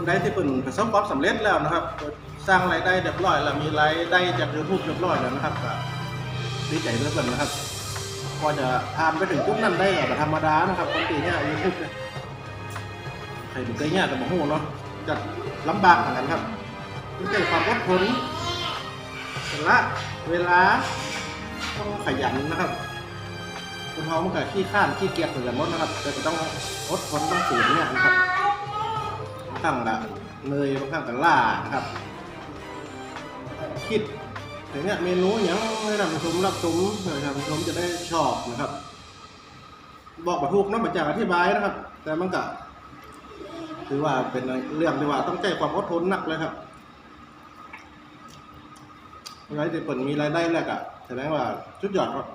คนใดที่เป็นประสบความสำเร็จแล้วนะครับ สร้างรายได้เรียบร้อยแล้วมีรายได้จากยูทูบเรียบร้อยแล้วนะครับก็ดีใจด้วยกันนะครับพอจะผ่านไปถึงจุดนั้นได้ก็ธรรมดานะครับคนตีเนี่ยยูทูบเนี่ยใครถึงเคยเนี่ยแต่บอกโหเนาะจะลำบากเหมือนกันครับต้องใช้ความอดทนละเวลาต้องขยันนะครับคนเรามันก็ขี้ข้านขี้เกียจเหมือนกันหมดนะครับแต่ต้องอดทนต้องฝืนเนี่ยนะครับ บางละเนยบางครั้งก็ล่านะครับ คิดอย่างเนี้ยเมนูอย่างให้ท่านผู้ชมรับชมเพื่อท่านผู้ชมจะได้ชอบนะครับ บอกประทุกน้ำมาจากอธิบายนะครับ แต่มันก็ถือว่าเป็นเรื่องที่ว่าต้องใช้ความอดทนหนักเลยครับอะไรที่เปิดมีรายได้แรกอะแสดงว่าชุดยอดครับ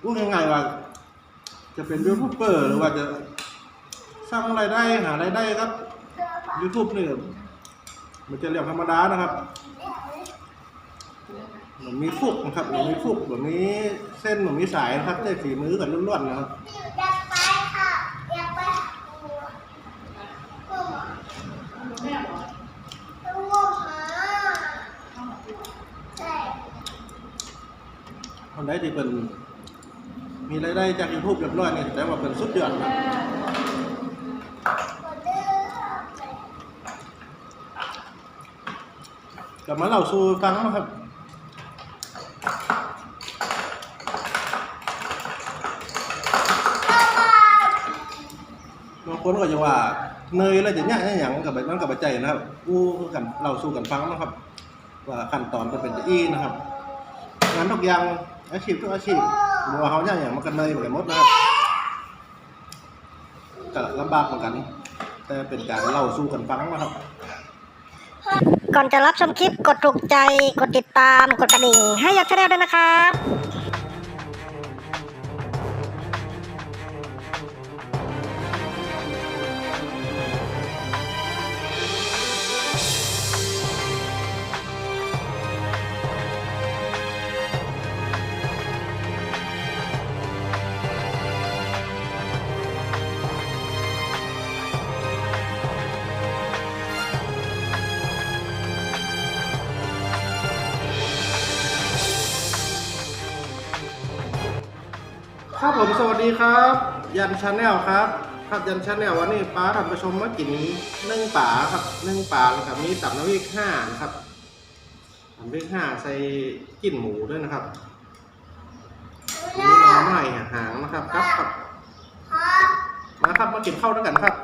พูดง่ายๆว่า จะเป็นยูทูบเบอร์หรือว่าจะ สร้างรายได้หารายได้ครับ YouTube นี่มันจะเรียกธรรมดานะครับหมือนมีฟุกนะครับหมือนมีฟุกเหมือนมีเส้นหมือนมีสายนะครับได้ฝีมือกันล้วนๆนะครับอยากไปค่ะอยากไปหาครูครูหมอแม่บอกครูหนที่เป็นมีรายได้จาก YouTube เรียบร้อยนี่ยแต่ว่าเป็นสุดยอดครับ กดเด้อ กลับมาเล่าสู่ฟังนะครับ บางคนก็จะว่าเนยอะไรจะเนี่ยเนี่ยอย่างกับมันกับปัจจัยนะครับอู้กันเราสู้กันฟังนะครับ ว่าขั้นตอนมันเป็นจะอีนะครับ งานทุกอย่างอาชีพทุกอาชีพรว่าเขาเนี่ยอย่างมันกันเนยเหมือนมดนะครับก็ลำบากเหมือนกัน แต่เป็นการเล่าสู้กันฟังนะครับ ก่อนจะรับชมคลิปกดถูกใจ กดติดตาม กดกระดิ่งให้ยอดชาแนลด้วยนะครับ สวัสดีครับ ยันชาแนลครับครับยันชาแนลวันนี้ป้าท่านผู้ชมมากินนึ่งป่าครับนึ่งป่าเลยครับมีสับน้ำพริกห้านะครับสับน้ำพริกห้าใส่กลิ่นหมูด้วยนะครับมีหน่อไม้หางนะครับครับครับมาครับมากินข้าวด้วยกันครับ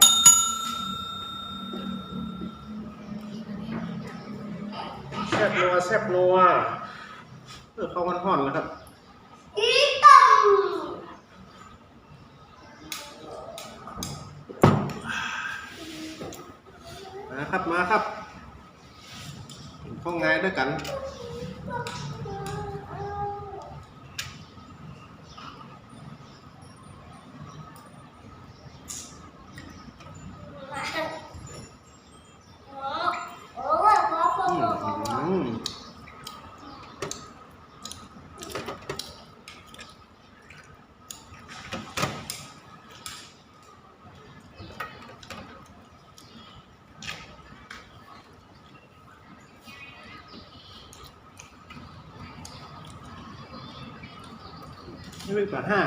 แซ่บนัวแซ่บนัวเออข้าวห่อนๆแล้วครับ ข้องไงายด้วยกัน โอ้โอ้พ่อพ่อ อื พ่อพ่อ ม ไม่เป็นป่าห้า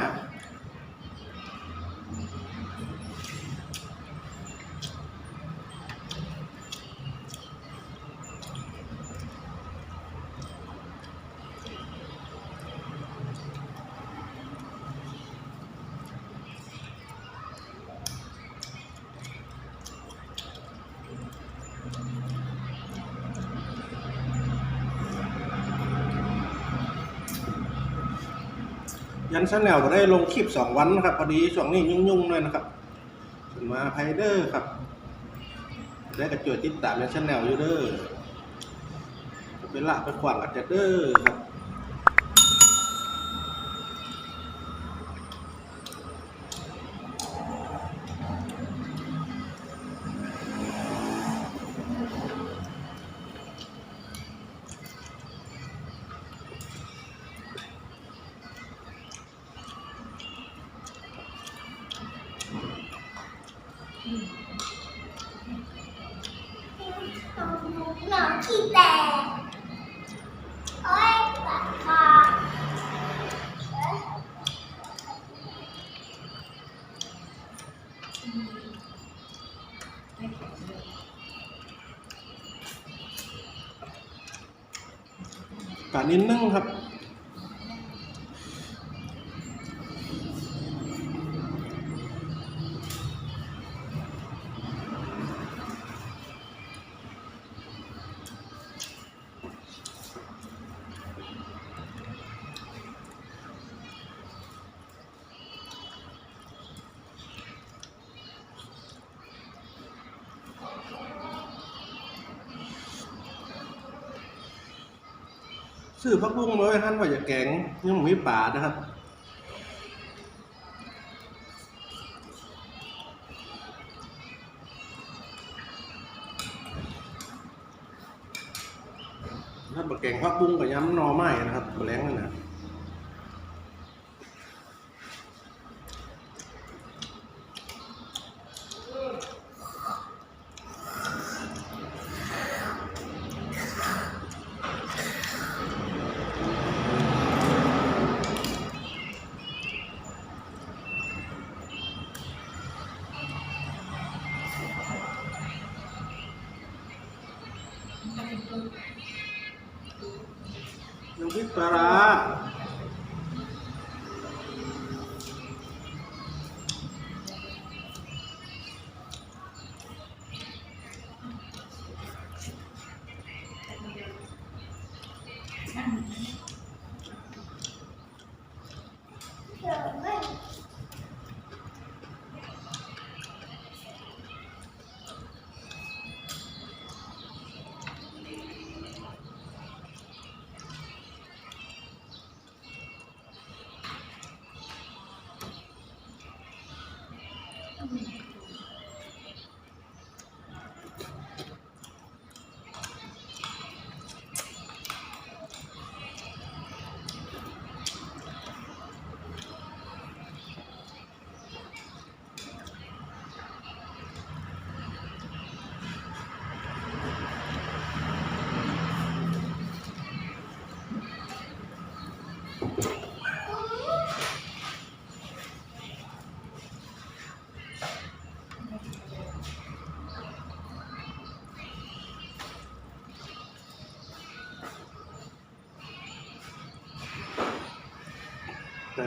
ชาแนลก็ได้ลงคลิปสองวันนะครับพอดีช่วงนี้ยุ่งๆเลยนะครับส่วนมาไพเดอร์ครับ ได้กระจวยติดตามในชาแนลอยู่เด้อเป็นละไปขวางกับเจเดอร์ครับ กานิดนึงครับ ซื้อพักบุ้งมาไว้ท่านว่าจะแกงยังมีป่านะครับท่าบะแกงพักบุ้งกับย้ำนอไม้นะครับแมลงนั่นนะ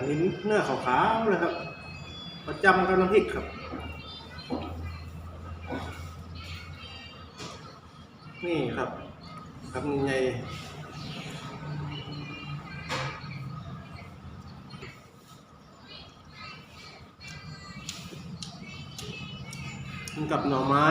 มีเนื้อขาวๆเลยครับ ประจำกับน้ำพริกครับ นี่ครับ ครับนี่ไงกินกับหน่อไม้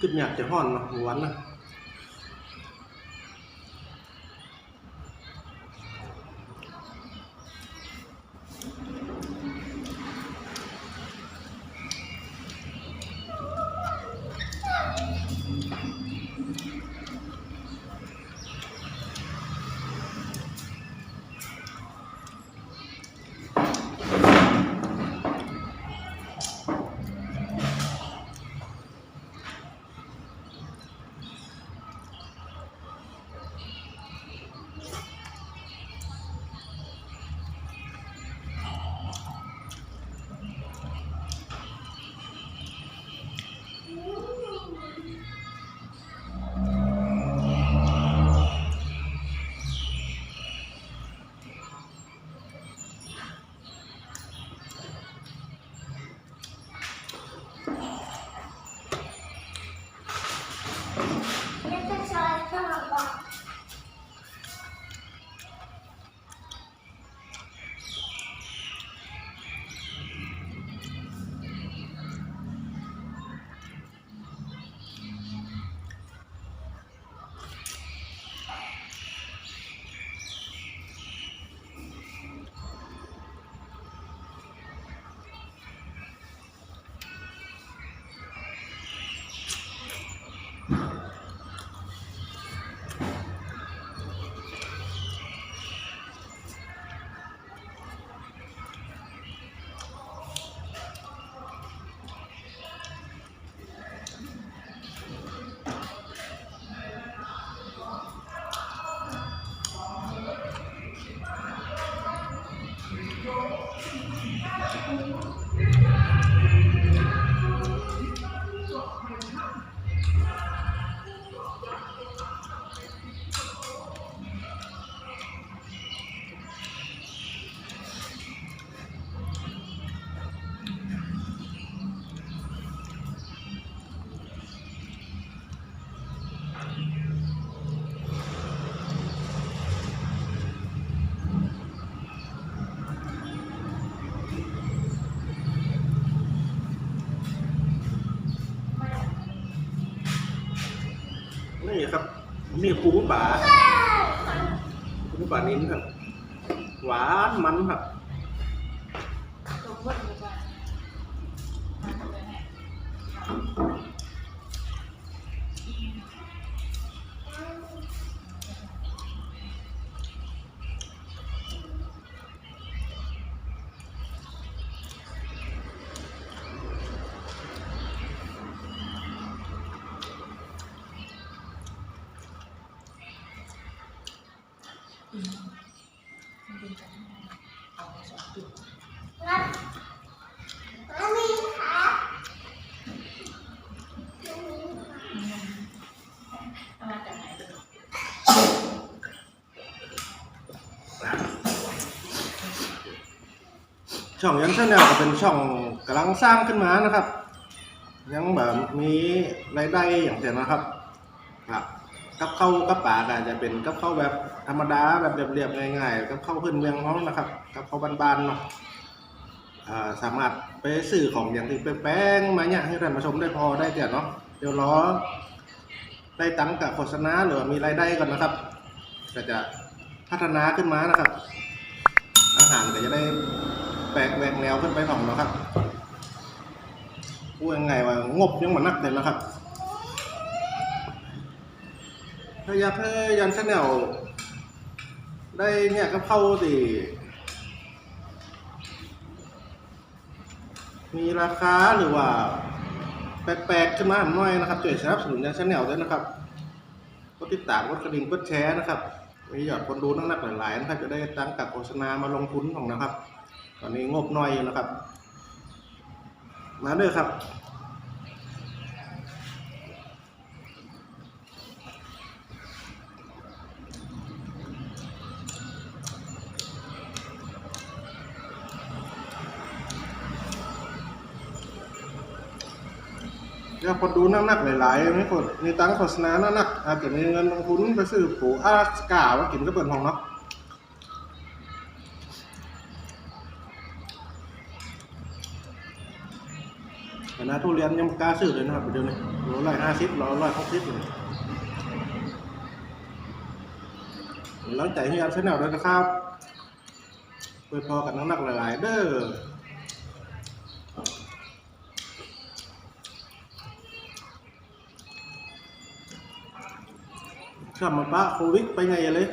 ขึ้นอยากจะห้อนเนาะหวานนะ นี่ปูป่าปูป่านิ้นครับ หวานมันครับ ช่องยังชาแนลก็เป็นช่องกำลังสร้างขึ้นมานะครับ ยังแบบมีรายได้อย่างเดียวนะครับครับกับข้ากับป่าก็อาจจะเป็นกับเข้าแบบธรรมดาแบบเรียบๆง่ายๆกับเข้าพื้นเมืองเขานะครับ กับเข้าบ้านๆเนาะสามารถไปซื้อของอย่างที่แป้งๆมาเนี่ยให้ท่านผู้ชมได้พอได้เดี๋ยวเนาะเดี๋ยวรอได้ตังค์กับโฆษณาหรือมีรายได้ก่อนนะครับก็จะพัฒนาขึ้นมานะครับ อาหารก็จะได้ แปลกแหวกแนวขึ้นไปหน่อยนะครับพูดยังไงว่างบยังมันนักเลยนะครับถ้าอยากให้ยันชาแนลได้เนี่ยก็เข้าดีมีราคาหรือว่า แปลกๆขึ้นมาหน่อยนะครับช่วยสนับสนุนยันชาแนลด้วยนะครับกดติดตามกดกระดิ่งกดแชร์นะครับมียอดคนดูนักๆหลายๆนะครับจะได้ตั้งกับโฆษณามาลงทุนของนะครับ ตอนนี้งบน้อยอยู่นะครับ มาด้อครับอยากคนดูนักๆหลายๆไม่คนมีตังโฆษณานักๆอาจจะมีเงินลงทุนไปซื้อผูอาราสกาว่ากินก็เปิดห้องเนาะ รียนยังม่กล้าซื้อเลยนะครับเดี๋ยวนี้โลร้อยห้าสิบโลร้อยหกสิบเลยหลังใจที่ยันชแนลด้วนะครับไปพอกันนักๆหลาย ๆ เด้อ sama Pak Covid ไปไงเลย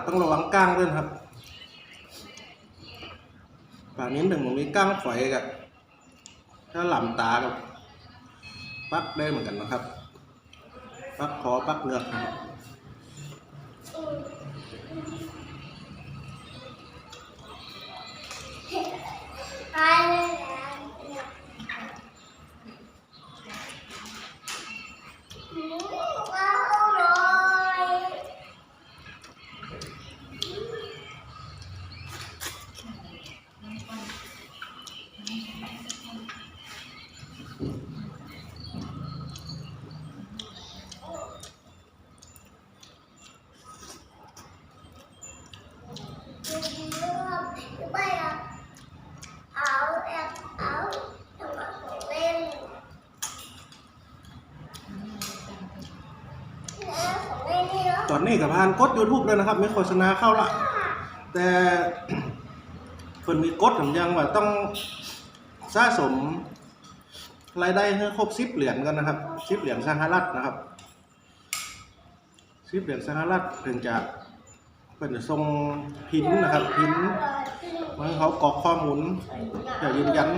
ก็ต้องระวังก้างด้วยครับปลานี้หนึ่งมันมีก้างฝอยกับถ้าหล่ำตากับปักได้เหมือนกันนะครับ ปักคอปักเงือกนะครับ นี้กับพานกด YouTube เลยนะครับ ไม่โฆษณาเข้าละ แต่คนมีกดผมยังว่าต้องสะสมรายได้ให้ครบสิบเหรียญกันนะครับสิบเหรียญสหรัฐนะครับสิบเหรียญสหรัฐถึงจะเป็นจะส่งพินนะครับพินมันเขากรอกข้อมูลเพื่อยืนยัน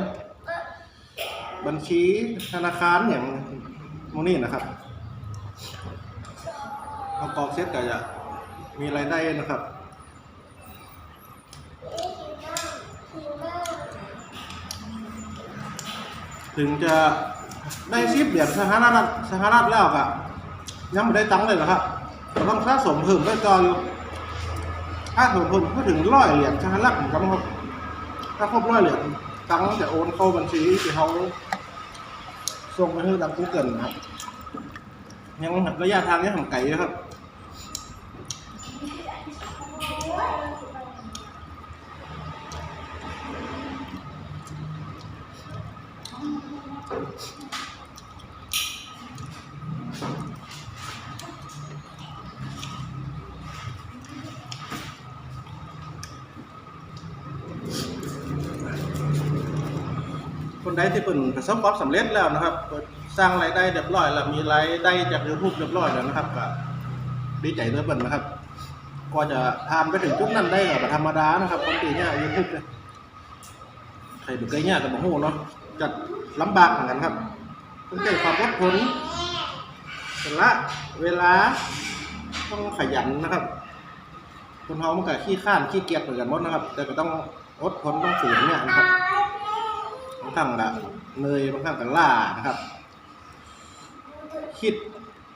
บัญชีธนาคารอย่างโมนี่นะครับ พอกอกเสร็จก็จะมีรายได้นะครับถึงจะได้ซิปเหรียญสหรัฐสหรัฐแล้วก็ยังไม่ได้ตังค์เลยเหรอครับต้องสะสมเพิ่มไปก่อนถ้าสมเพิ่มก็ถึงร้อยเหรียญสหรัฐผมจำครับ ถ้าครบร้อยเหรียญตังค์จะโอนเข้าบัญชีที่เขาส่งไปให้ทางกูเกิลครับยังระยะทางยังห่างไกลอยู่ครับ คนใดที่เป็นประสบความสำเร็จแล้วนะครับ สร้างรายได้เรียบร้อยแล้วมีรายได้จาก YouTube เรียบร้อยแล้วนะครับก็ดีใจด้วยเปิ่นนะครับ ก็จะทำไปถึงจุดนั้นได้ก็บ่ธรรมดานะครับคนตีเนี่ย YouTube เนี่ยใครเป็นเคยเนี่ยกับบ่ฮู้เนาะจะลำบากเหมือนกันครับต้องใช้ความอดทนแต่ละเวลาต้องขยันนะครับคนเฮามันก็ขี้ข้านขี้เกียจเหมือนกันหมดนะครับ แต่ก็ต้องอดทนต้องฝืนเนี่ยนะครับบางครั้งก็เนยบางครั้งก็ล่านะครับ คิด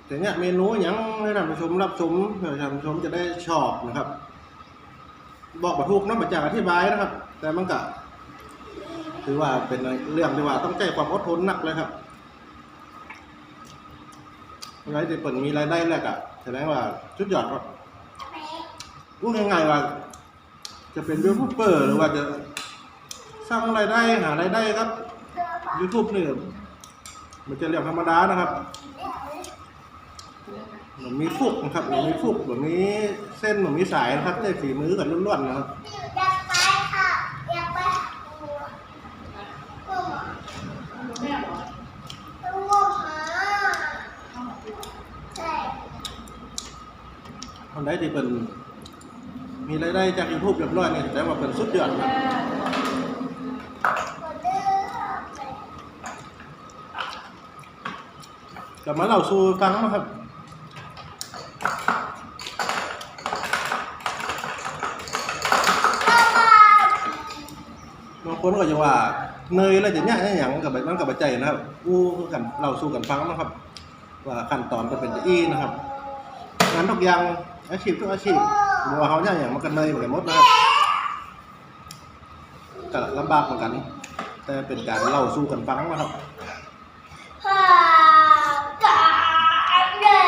แต่เนี้ยเมนูหยังให้ท่านผู้ชมรับชมท่านผู้ชมจะได้ชอบนะครับ บอกประทุกเนอกจากอธิบายนะครับ แต่มันก็ถือว่าเป็นเรื่องที่ว่าต้องใจความอดทนหนักเลยครับอะไรที่เปิดมีรายได้แรกอะแสดงว่าชุดยอดครับพูดง่ายๆว่า จะเป็นยูทูบเบอร์หรือว่าจะสร้างรายได้หารายได้ครับ YouTube นี่มันจะเรียกธรรมดานะครับ มันมีฟุกนะครับมันมีฟุกมันมีเส้นมันมีสายนะครับได้ฝีมือกันล้วนๆนะครับอยากไปค่ะอยากไปหาครูครูต้องงมหนที่เป็นมีรายได้จาก YouTube เรียบร้อยนี่ยแต่ว่าเป็นสุดยอดครับก็เด้อกลับมาเล่าสู่ฟังนะครับ คนก็จะว่าเนยอะไรอย่างเงี้ยอย่างกับแบบนั้นกับใจนะครับอู้คือกันเราสู้กันฟังนะครับ ว่าขั้นตอนจะเป็นจะอี้นะครับงานทุกอย่างอาชีพทุกอาชีพหรือว่าเขาเนี่ยอย่างมันกันเนยเหมือนกันหมดนะครับก็ลำบากเหมือนกัน แต่เป็นการเล่าสู้กันฟังนะครับหากาเด้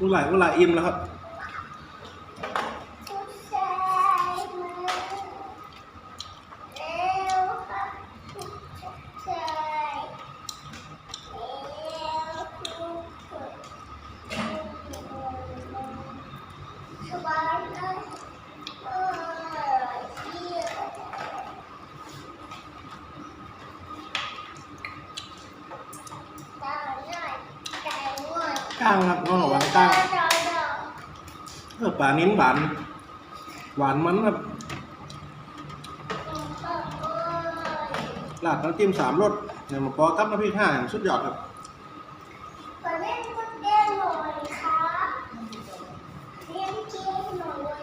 ลูกหลานลูกหลานอิ่มแล้วครับ ง่วงก้างครับน้องหวานก้างเดาเดาเออปลานิ้นหวาน หวานมันครับราดน้ำจิ้มสามรสเนี่ยมาปอกับน้ำพริกห้าสุดยอดครับ ขอเล่นกุญแจหน่อยครับเล่นเกมหน่อย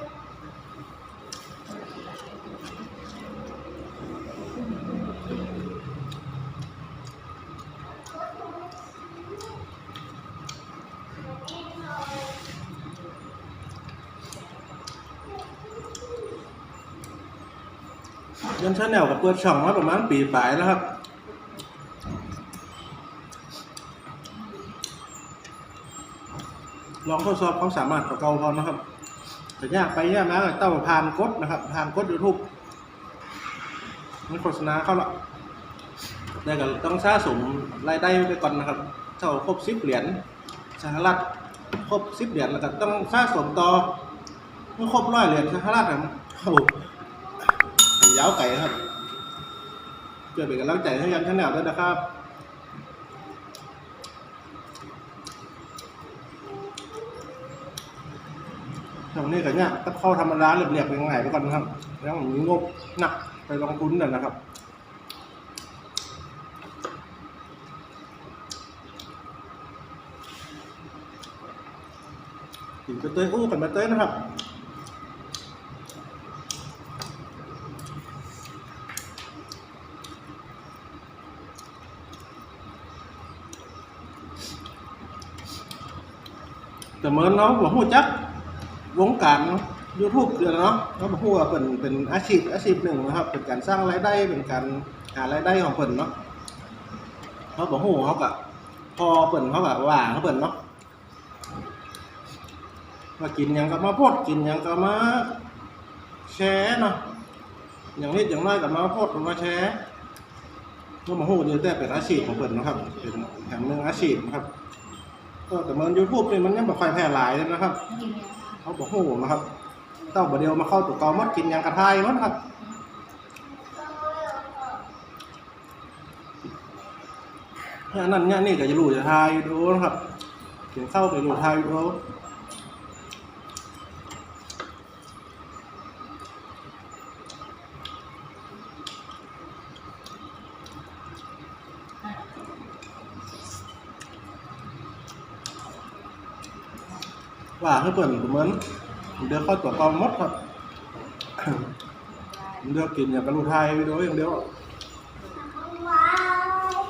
ยันชาแนลกับเปิดช่องมาประมาณปีปลายแล้วครับ ลองทดสอบความสามารถของเก่าพอนะครับแต่ยากไปยากนะเต้าผ่านกดนะครับผ่านกดยูทูบมันโฆษณาเข้าละแต่ก็ต้องสะสมรายได้ไปก่อนนะครับ เท่าครบสิบเหรียญสหรัฐ ครบสิบเหรียญแล้วก็ต้องสะสมต่อเมื่อครบร้อยเหรียญสหรัฐนะโอ้โหยาวไก่ครับเพื่อเป็นกำลังใจให้ยันชาแนลด้วยนะครับตรงนี้ก็เนี่ยต้องเข้าธรรมดาเรียบๆยังไงไปก่อนนะครับ แล้วมีงบหนักไปลงทุนน่ะนะครับ กินกระเตยอู้กันมาเต้ยนะครับแต่เมื่อนเราบอกหูจักวงการยูทูบเดือนเนาะเขาบอกว่าเป็นเป็นอาชีพอาชีพหนึ่งนะครับเป็นการสร้างรายได้เป็นการหารายได้ของเพิ่นเนาะเขาบอกโหเขาก็พอเปิ่นเขาก็ว่าเขาเปิ่นเนาะ มากินหยังก็มาพดกินหยังก็มาแชร์เนาะอย่างนิดอย่างน้อยก็มาพดมาแชร์ก็มาโหนี่แต่เป็นอาชีพของเปิ่นะครับเป็นแห่งหนึ่งอาชีพนะครับ ก็แต่มันยูทูบเนี่ยมันยังแบบค่อยแพร่หลายเลยนะครับเขาบอกโหนะครับเต้าบดเดียวมาเข้าตัวเกามัดกินหยังกระทายมัดครับเนี่ยนั่นเนี่ยนี่ก็จะรู้จะทายดูนะครับกินข้าวไปรู้ทายดูว่าให้เปลือนเดี๋ยวเข้าตัวเกามัดครับเดี๋ยอย่างกระรู้ทาย ไปดูอย่างเดียวว้าว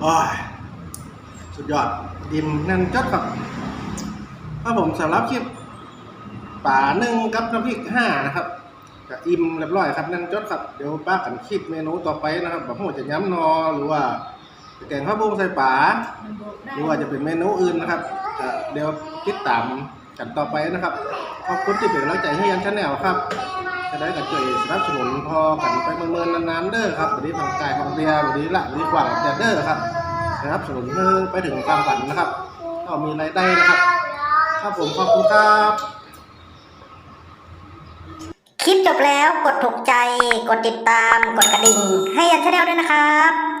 โอ้ยสุดยอดอิ่มแน่นจัด ครับถ้าผมสำหรับคลิปป่าหนึ่งกับน้ำพริกห้านะครับก็อิ่มเรียบร้อยครับแน่นจดครับเดี๋ยวป้ากันคลิปเมนูต่อไปนะครับแบบโหจะย้ำนอหรือว่าจะแกงข้าวบุ้งใส่ป่าหรือว่าจะเป็นเมนูอื่นนะครับก็เดี๋ยวติดตามกันต่อไปนะครับขอบคุณที่เป็นกำลังใจให้ยันชาแนลครับจะได้กับช่วยสนับสนุนพอกันไปเมืองๆนานๆเด้อครับวันนี้ทางกายของเบียร์วันนี้ละวันนี้กว่างแต่เด้อครับสนับสนุนเพื่อไปถึงความฝันนะครับ ก็มีรายได้นะครับ ครับผมขอบคุณครับ คลิปจบแล้วกดถูกใจ กดติดตาม กดกระดิ่ง ให้ยันชาแนลด้วยนะครับ